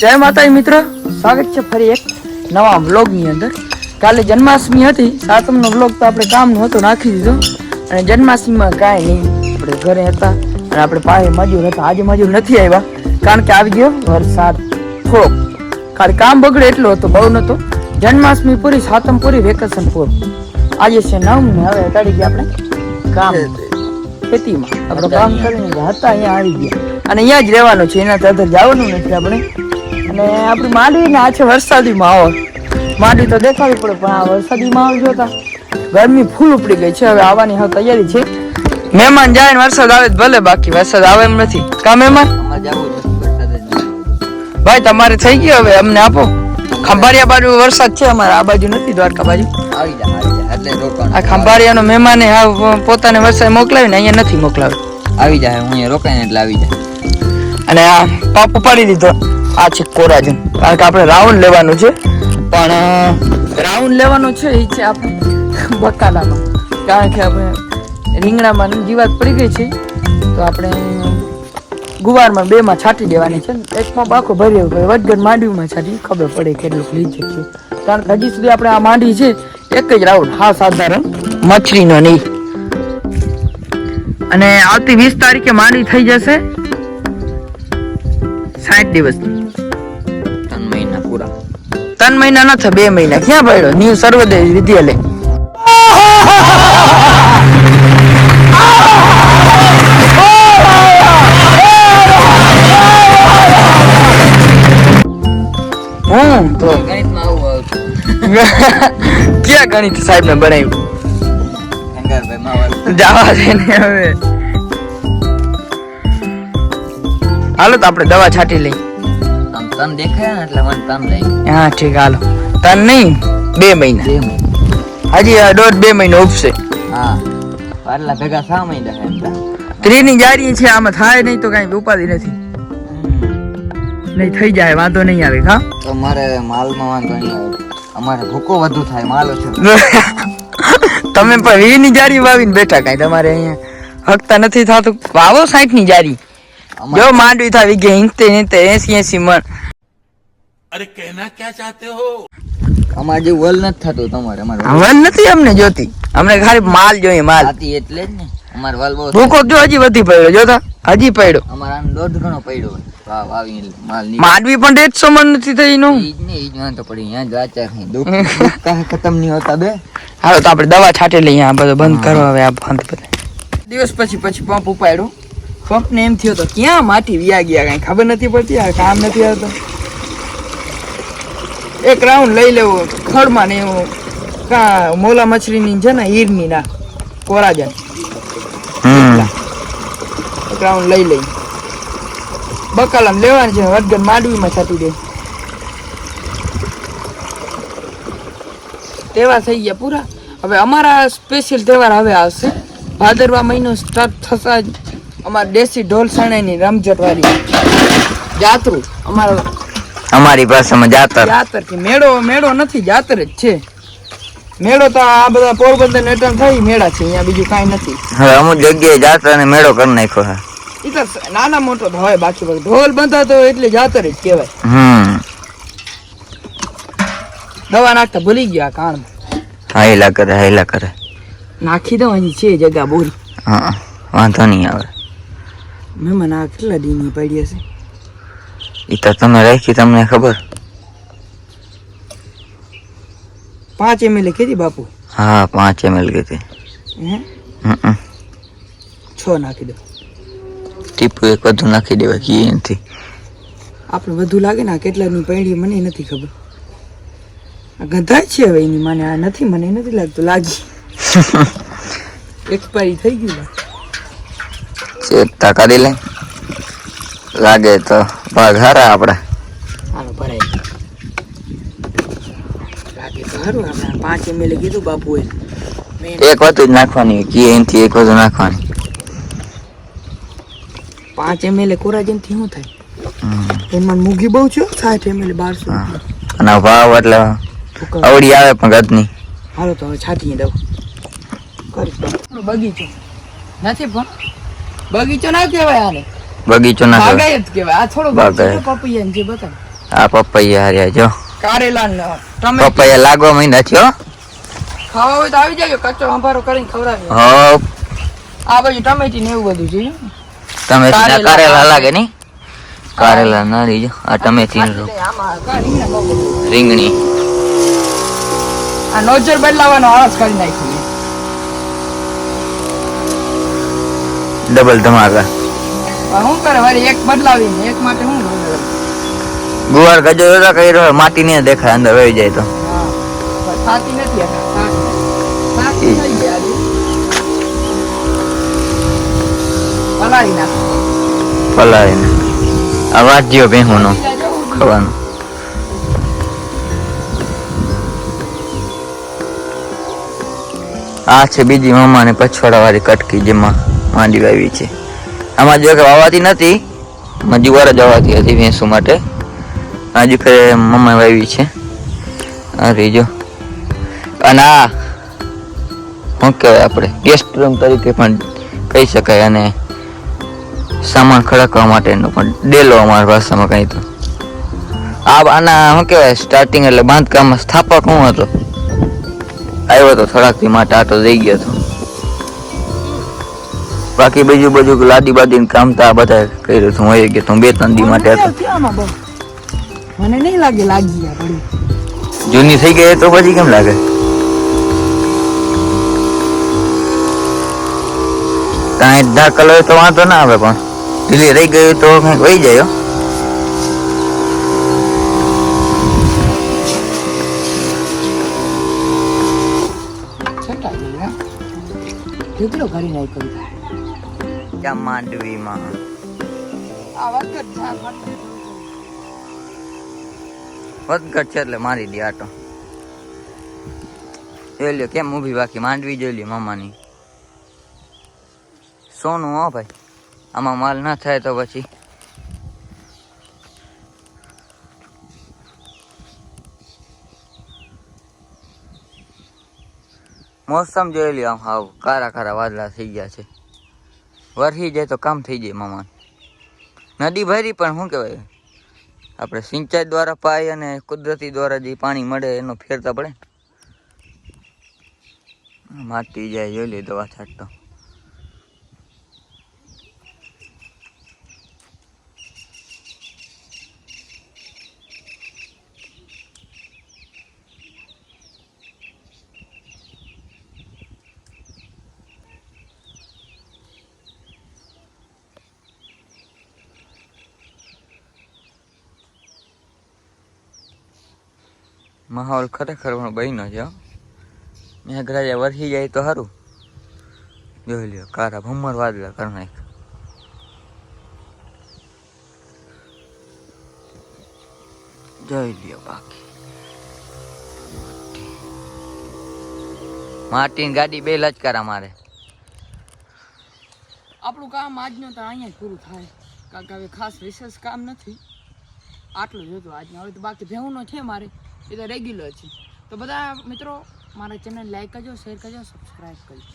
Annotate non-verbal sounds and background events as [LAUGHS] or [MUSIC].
જય માતા મિત્ર. સ્વાગત છે ફરી એક નવા વ્લોગની અંદર. કાલે જન્માષ્ટમી હતી. સાતમનો વ્લોગ તો આપણે કામનો હતો નાખી દીધો. અને જન્માષ્ટમીમાં કાંઈ નહીં. આપણે ઘરે હતા અને આપણે પાસે મજૂર હતા. આજે મજૂર નથી આવ્યા. કારણ કે આવી ગયો વરસાદ થોડોક. ખાલી કામ બગડે એટલો હતો બહુ નતો જન્માષ્ટમી પૂરી સાતમ પૂરી વેકેશન પૂરું. આજે છે નવ ને હવે અટાડી ગયા આપણે કામ. ખેતીમાં. આપણે કામ કરીને હતા અહીંયા આવી ગયા. અને અહીંયા જ રહેવાનું છે. એના તરત જવાનું નથી આપણે. અને આપણી માંડવી ને આ છે વરસાદી માહોલ. માંડવી તો દેખાવી પડે પણ આ વરસાદી માહોલ જોતા ગરમી ફૂલ ઉપડી ગઈ છે. હવે આવવાની હવે તૈયારી છે. મહેમાન જાય ને વરસાદ આવે ભલે બાકી વરસાદ આવે એમ નથી. કા મહેમાન. ભાઈ તમારે થઈ ગયો હવે? અમને આપો. ખંભાળિયા બાજુ વરસાદ છે અમારે આ બાજુ નથી દ્વારકા બાજુ. આવી જા આ ખંભાળિયાનો મહેમાને આ પોતાને વરસાદ મોકલાવી ને અહીંયા નથી મોકલાવ્યો આવી જાય હું અહીંયા રોકાઈને એટલે આવી જાય અને આ પાપ ઉપાડી દીધો આ છે કોરાજન. કારણ કે આપણે રાઉન્ડ લેવાનું છે. પણ રાઉન્ડ લેવાનું છે એ છે આપણે બકાલામાં કારણ કે આપણે રીંગણામાં જીવાત પડી ગઈ છે. તો આપણે ગુવારમાં બે માં છાંટી દેવાની છે. એકમાં બાકો ભરી વડગર માંડવીમાં છાંટી, ખબર પડે કેટલું લીધે છે. કારણ કે હજી સુધી આપણે આ માંડવી છે, એક જ રાઉન્ડ. હા, સાધારણ મછલીનો નહીં. અને આવતી વીસ તારીખે માંડવી થઈ જશે. સાઠ દિવસ ત્રણ મહિના પૂરા ત્રણ મહિના ન થયા, બે મહિના. ક્યાં પડ્યો? ન્યુ સર્વોદય વિદ્યાલય. હું તો ક્યાં ગણિત સાહેબ ને બનાવ્યું જવા દે ને હવે. હાલો તો આપણે દવા છાંટી લઈ આમ તન દેખાય ને એટલે મને તન લઈ હા ઠીક હાલો. તન નહીં? બે મહિના. બે મહિના. હજી દોઢ બે મહિના ઉપસે હા. પાટલા ભેગા છ મહિના થાય ત્રીની જારી છે આમાં થાય નહીં તો કાંઈ ઉપાધિ નથી. નહીં થઈ જાય વાંધો નહીં આવે હા? તો મારે માલમાં વાંધો નહીં આવે. અમારે ભૂકો વધુ થાય માલ [LAUGHS] તમે પણ વીની જારી વાવીને બેઠા કાંઈ? તમારે અહીંયા હકતા નથી થતું. વાવો સાઠની જારી જો માંડવી થાય વીઘે હિંગતે હિંગતે એસી એસી મણ. अरे कहना क्या चाहते हो અમારે જેવું વલ નથી થતું તમારે અમારે હવે નથી અમને જોતી અમને ખાલી માલ જોઈએ માલ થતી એટલે જ ને અમારે વલ બહુ ભૂકો જો હજી વધી પડ્યો જોતા હજી પડ્યો અમારે આમ દોઢ ઘણો પડ્યો હોય વાવ આવી માલ ની માંડવી પણ દેડસો મણ નથી થઈ નું ઈ જ ને ઈ જ વાંધો પડી અહીંયા જ વાંચા ખાઈ દુઃખ દુઃખ કાંઈ ખતમ નહીં હોતા બે હાલો તો આપણે દવા છાંટી લઈએ આ બધું બંધ કરો હવે આ બંધ બધા દિવસ પછી પછી પંપ ઉપાડ્યો પંપ ને એમ થયો તો ક્યાં માટી વ્યા ગયા કઈ ખબર નથી પડતી આ કામ નથી આવતો એક રાઉન્ડ લઈ લેવો. ખડમાં ને એવું. કા મોલા મછલીની છે ને હીરની ના કોરાજન. એક રાઉન્ડ લઈ લઈ. બકાલમ લેવાની છે વડગન માંડવીમાં છાતી દે. તહેવાર થઈ ગયા પૂરા. હવે અમારા સ્પેશિયલ તહેવાર હવે આવશે. ભાદરવા મહિનો સ્ટાર્ટ થતા જ અમારા દેશી ઢોલ શરણાઈની રમઝટવાળી વાળી. અમારા અમારો અમારી ભાષામાં જાતર. જાતર કે મેળો મેળો નથી જાતર જ છે. મેળો તો આ બધા પોરબંદર નેટન થઈ મેળા છે અહીંયા બીજું કાંઈ નથી. હવે અમુક જગ્યાએ જાતર અને મેળો કરી નાખ્યો હા એ તો નાના મોટો તો હોય બાકી બધું. ઢોલ બંધાતો એટલે જાતર જ કહેવાય. હમ. દવા નાખતા ભૂલી ગયા કાણ હાઈલા કરે હાઈલા કરે. નાખી દો અહીં છે જગ્યા બોરી હા વાંધો નહીં આવે. મને આ કેટલા દીની પડી હશે એ તો તમે રાખી તમને ખબર પાંચ એમએલ કીધી બાપુ? હા પાંચ એમએલ કીધી છ નાખી દો. ટીપુ એક વધુ નાખી દેવાય કી નથી. આપણે વધુ લાગે ને કેટલાની પૈડી મને નથી ખબર. આ ગંધાય છે હવે એની મને આ નથી મને નથી લાગતું લાગી. એક્સપાયરી થઈ ગયું લા. ચેકતા કરી લે. લાગે તો. ભાગ હારા આપડા હાલો ભરાય. લાગે તો સારું આપણે પાંચ એમએલ કીધું બાપુએ. મેં એક વધુ જ નાખવાની કી એનથી એક વધુ નાખવાની. પાંચ એમએલ કોરાજનથી શું થાય? એમાં મૂગી બહુ છે સાઠ એમએલ બારસો. અને ભાવ એટલે અવડી આવે પણ ગદની હાલો તો હવે છાંટીએ દઉં. કરી બગીચો. નથી પણ. બગીચો ના કહેવાય આને. બગીચો ના બાગાયત કહેવાય. આ થોડો પપૈયા છે બતાવ. આ પપૈયા હાર્યા જો. કારેલા ને ટમેટા. પપૈયા લાગવા મહિના છે ખાવા હોય તો આવી જાય કચ્ચો અંભારો કરીને ખવડાવી હો આ બાજુ ટમેટી ને એવું બધું છે તમે કારેલા લાગે. નહીં? કારેલા ના રીજો આ ટમેટી રીંગણા. આ નોજર બદલાવાનો આળસ કરી નાખી ડબલ ધમાકા. શું કરે? વળી એક બદલાવીને એક માટે શું ગુવાર ગજો જોતા રહ્યો માટી ને દેખાય અંદર વહી જાય તો. સાચી નથી. થાતી થઈ આજે. પલાળી નાખ. પલાળીને આ વાજ્યો ભેહુંનો ખાવાનું. આ છે બીજી મામાને પછવાડા વાળી કટકી જેમાં માંડી વાવી છે. આમાં જો કે વાવાતી નથી, આમાં જુવાર જ વાવાતી હતી ભેંસુ માટે. આજે ફેર મમ્મી વાવી છે. અરે જો. અને આ, શું કહેવાય આપણે ગેસ્ટ રૂમ તરીકે પણ કહી શકાય અને સામાન ખડકવા માટેનો પણ ડેલો અમારા ભાષામાં કહી તો આ આના, શું કહેવાય સ્ટાર્ટિંગ એટલે બાંધકામમાં સ્થાપક હું હતો. આવ્યો તો થોડાકથી માટે આટો જઈ ગયો હતો બાકી બીજું બધું લાદી બાદી કામ તો બધા કર્યું હું કે તું બે ત્રણ દી માટે. મને નહીં લાગે લાગી ગયા જૂની થઈ ગઈ તો પછી કેમ લાગે? કાંઈ ધા કલર તો વાંધો ના આવે પણ. ઢીલી રહી ગયું તો કંઈક વહી જાય કેટલો કરી નાખ્યો ત્યાં માંડવીમાં. વધઘટ છે એટલે મારી દે આટો. જોઈ લ્યો કેમ ઊભી બાકી, માંડવી જોઈ લ્યો મામાની. સોનું હો ભાઈ, આમાં માલ ના થાય તો પછી. મોસમ જોઈ લ્યો આમ હાવ, કારા કારા વાદળા થઈ ગયા છે. વરસી જાય તો કામ થઈ જાય મામા. નદી ભરી પણ શું કહેવાય? આપણે સિંચાઈ દ્વારા પાઈ અને કુદરતી દ્વારા જે પાણી મળે એનો ફેરતા પડે. માટી જાય, જોઈ લે છાટ છાંટતો. માહોલ ખરેખર પણ બન્યો છે. મેઘરાજા વરસી જાય તો સારું જોઈ લ્યો, કારા ભમર વાદળા કરી જોઈ લ્યો બાકી. માટીની ગાડી બે લચકારા મારે. આપણું કામ આજનું તો અહીંયા પૂરું થાય. કારણ કે હવે ખાસ વિશેષ કામ નથી. આટલું જોતું આજનું. હવે તો બાકી ભેવું છે મારે. એ તો રેગ્યુલર છે. તો બધા મિત્રો, મારા ચેનલ લાઈક કરજો શેર કરજો સબસ્ક્રાઈબ કરજો.